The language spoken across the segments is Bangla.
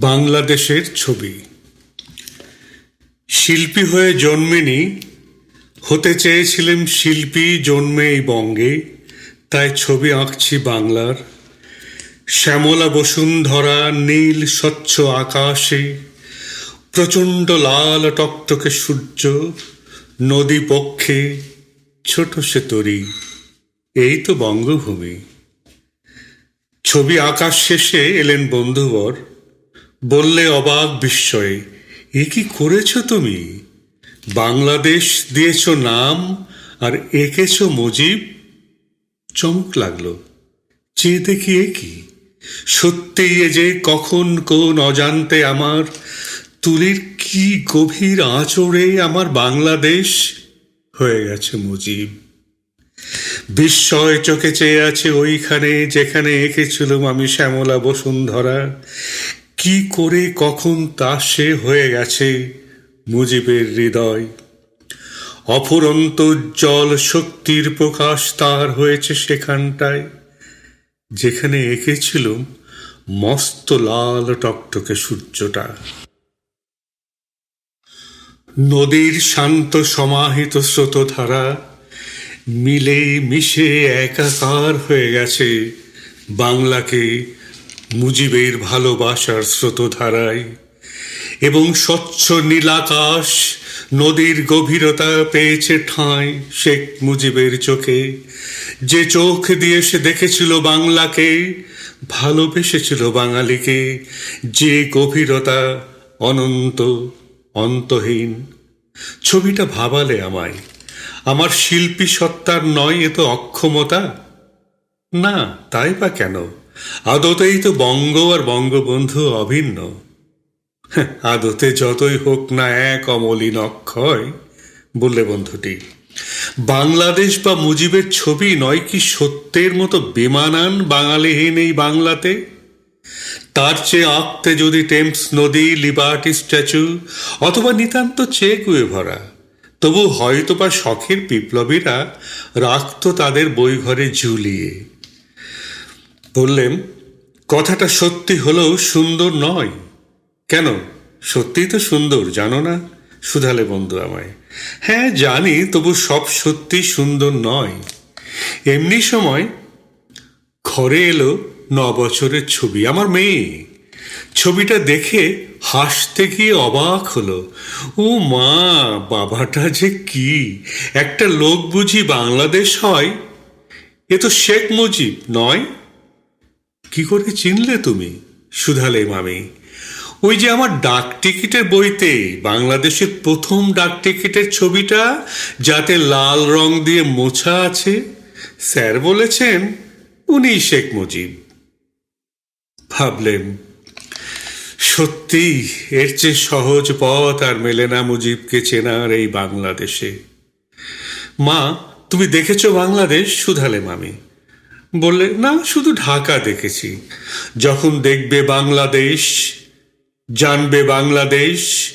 বাংলাদেশের ছবি। শিল্পী হয়ে জন্মেনি, হতে চেয়েছিলাম শিল্পী জন্মে এই বঙ্গে, তাই ছবি আঁকছি বাংলার। শ্যামলা বসুন্ধরা নীল স্বচ্ছ আকাশে, প্রচণ্ড লাল টকটকে সূর্য, নদী পক্ষে ছোট সে তরি, এই তো বঙ্গভূমি। ছবি আকাশ শেষে এলেন বন্ধুবর বললে অবাক বিস্ময়ে, এ কি করেছ তুমি? বাংলাদেশ দিয়েছ নাম আর এঁকেছ মুজিব? চমক লাগল। চেয়ে দেখি এ কি? সত্যি এ যে কখন কোন অজান্তে আমার তুলির কি গভীর আঁচড়ে আমার বাংলাদেশ হয়ে গেছে মুজিব। বিস্ময় চোখে চেয়ে আছে ওইখানে যেখানে এঁকেছিলাম আমি শ্যামলা বসুন্ধরা। কি করে, কখন তা সে হয়ে গেছে মুজিবের হৃদয়। অফুরন্ত জল শক্তির প্রকাশ তার হয়েছে সেখানটায়, যেখানে এঁকেছিলাম মস্ত লাল টকটকে সূর্যটা। নদীর শান্ত সমাহিত স্রোতধারা মিলে মিশে একাকার হয়ে গেছে বাংলাকে মুজিবের ভালোবাসার স্রোতধারায় এবং স্বচ্ছ নীলাকাশ নদীর গভীরতা পেয়েছে ঠাঁই শেখ মুজিবের চোখে। যে চোখ দিয়ে সে দেখেছিল বাংলাকে, ভালোবেসেছিল বাঙালিকে, যে গভীরতা অনন্ত, অন্তহীন। ছবিটা ভাবালে আমায়। আমার শিল্পী সত্তার নয় এ তো অক্ষমতা? না, তাই বা কেন? আদতেই তো বঙ্গ আর বঙ্গবন্ধু অভিন্ন। আদতে যতই হোক না এক অমলিন অক্ষয়, বললে বন্ধুটি। বাংলাদেশ বা মুজিবের ছবি নয় কি সত্যের মতো বেমানান বাঙালিহীন এই বাংলাতে? তার চেয়ে আঁকতে যদি টেমস নদী, লিবার্টি স্ট্যাচু, অথবা নিতান্ত চেকুয়ে ভরা, তবু হয়তো বা শখের বিপ্লবীরা রাখত তাদের বই ঘরে ঝুলিয়ে। বললেন, কথাটা সত্যি হলেও সুন্দর নয়। কেন? সত্যিই তো সুন্দর, জানো না? শুধালে বন্ধু আমায়। হ্যাঁ জানি, তবু সব সত্যি সুন্দর নয়। এমনি সময় ঘরে এলো ন বছরের ছবি, আমার মেয়ে। ছবিটা দেখে হাসতে গিয়ে অবাক হলো। ও মা, বাবাটা যে কি? একটা লোক বুঝি বাংলাদেশ হয়? এ তো শেখ মুজিব, নয়? কি করে চিনলে তুমি? শুধালে মামি। ওই যে আমার ডাক টিকিটের বইতে, বাংলাদেশের প্রথম ডাক টিকিটের ছবিটা, যাতে লাল রং দিয়ে মোছা আছে, স্যার বলেছেন উনি শেখ মুজিব। ভাবলেন, সত্যি এর চেয়ে সহজ পথ আর মেলে না মুজিবকে চেনার এই বাংলাদেশে। মা, তুমি দেখেছ বাংলাদেশ? শুধালে মামি। বললে, না, শুধু ঢাকা দেখেছি। যখন দেখবে বাংলাদেশ, জানবে বাংলাদেশ,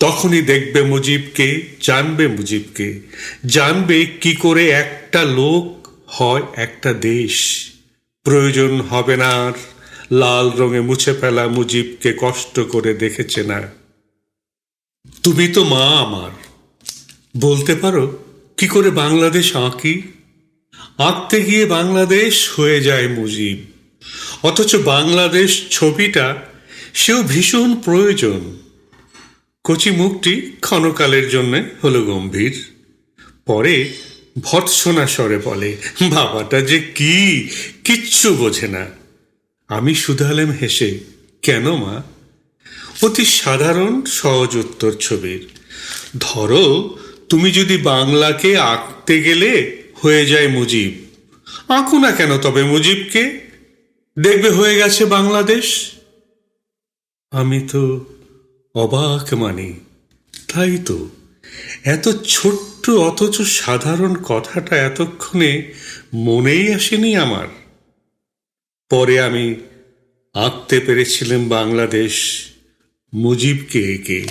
তখনই দেখবে মুজিবকে, জানবে মুজিবকে। জানবে কি করে একটা লোক হয় একটা দেশ। প্রয়োজন হবে না আর, লাল রঙে মুছে ফেলা মুজিবকে কষ্ট করে দেখেছে না। তুমি তো মা আমার। বলতে পারো, কি করে বাংলাদেশ আঁকি? আঁকতে গিয়ে বাংলাদেশ হয়ে যায় মুজিব। অথচ বাংলাদেশ ছবিটা সেও ভীষণ প্রয়োজন। কচি মুখটি ক্ষণকালের জন্য হলো গম্ভীর। পরে ভৎসনা স্বরে বলে, বাবাটা যে কি? কিচ্ছু বোঝে না। আমি শুধালেম হেসে, কেন মা? অতি সাধারণ সহজ উত্তর ছবির। ধরো, তুমি যদি বাংলাকে আঁকতে গেলে হয়ে যায় মুজিব। আঁকো না কেন তবে মুজিবকে? দেখবে হয়ে গেছে বাংলাদেশ। আমি তো অবাক মানি। তাই তো। এত ছোট্ট অথচ সাধারণ কথাটা এতক্ষণে মনেই আসেনি আমার। পরে আমি আঁকতে পেরেছিলাম বাংলাদেশ মুজিবকে এঁকে।